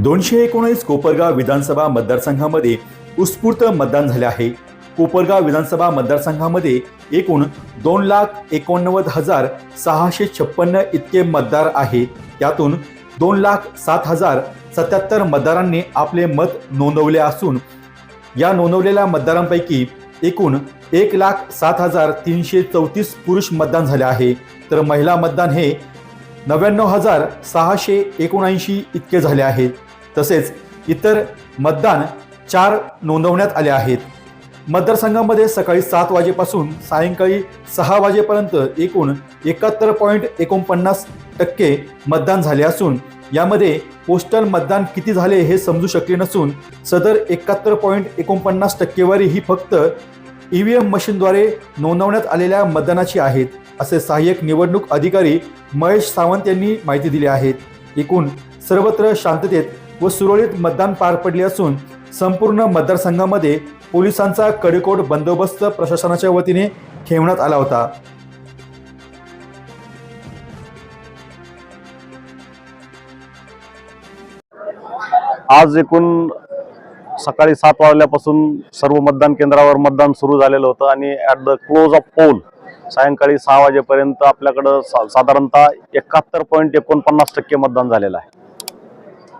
दोनशे एकोणीस कोपरगाव विधानसभा मतदारसंघामध्ये उत्स्फूर्त मतदान झाले आहे. कोपरगाव विधानसभा मतदारसंघामध्ये एकूण दोन लाख एकोणनव्वद हजार सहाशे छप्पन्न इतके मतदार आहे. त्यातून दोन लाख सात हजार सत्याहत्तर मतदारांनी आपले मत नोंदवले असून या नोंदवलेल्या मतदारांपैकी एकूण एक लाख सात हजार तीनशे चौतीस पुरुष मतदान झाले आहे. तर महिला मतदान हे नव्याण्णव हजार सहाशे एकोणऐंशी इतके झाले आहेत तसेच इतर मतदान चार नोंदवण्यात आले आहेत. मतदारसंघामध्ये सकाळी सात वाजेपासून सायंकाळी सहा वाजेपर्यंत एकूण एकाहत्तर पॉईंट एकोणपन्नास टक्के मतदान झाले असून यामध्ये पोस्टल मतदान किती झाले हे समजू शकले नसून सदर एकाहत्तर पॉईंट एकोणपन्नास टक्केवारी ही फक्त ई व्ही एम मशीनद्वारे नोंदवण्यात आलेल्या मतदानाची आहेत असे सहाय्यक निवडणूक अधिकारी महेश सावंत यांनी माहिती दिली आहे. एकूण सर्वत्र शांततेत व सुरळीत मतदान पार पडले असून संपूर्ण मतदारसंघामध्ये पोलिसांचा कडेकोट बंदोबस्त प्रशासनाच्या वतीने ठेवण्यात आला होता. आज एकूण सकाळी सात वाजल्यापासून सर्व मतदान केंद्रावर मतदान सुरू झालेलं होतं आणि at the close of poll सायंकाळी सहा वाजेपर्यंत आपल्याकडं सा साधारणतः एकाहत्तर पॉईंट एकोणपन्नास टक्के मतदान झालेलं आहे श्री कृष्णांच्या किती सर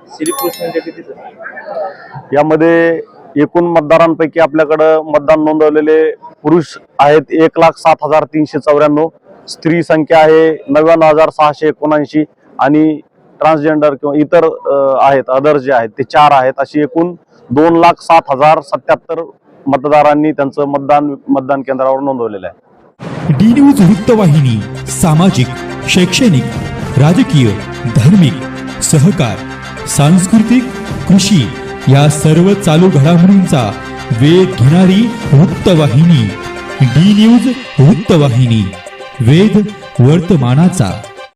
यामध्ये एकूण मतदारांपैकी आपल्याकडं मतदान नोंदवलेले पुरुष आहेत एक लाख सात हजार तीनशे चौऱ्याण्णव. स्त्री संख्या आहे नव्याण्णव हजार सहाशे एकोणऐंशी आणि ट्रान्सजेंडर किंवा इतर आहेत अदर जे आहेत ते चार आहेत. अशी एकूण दोन लाख सात हजार सत्याहत्तर मतदारांनी त्यांचं मतदान मतदान केंद्रावर नोंदवलेलं आहे. डी न्यूज वृत्तवाहिनी सामाजिक शैक्षणिक राजकीय धार्मिक सहकार. सांस्कृतिक कृषी या सर्व चालू घडामोडींचा वेध घेणारी वृत्तवाहिनी डी न्यूज वृत्तवाहिनी वेध वर्तमानाचा.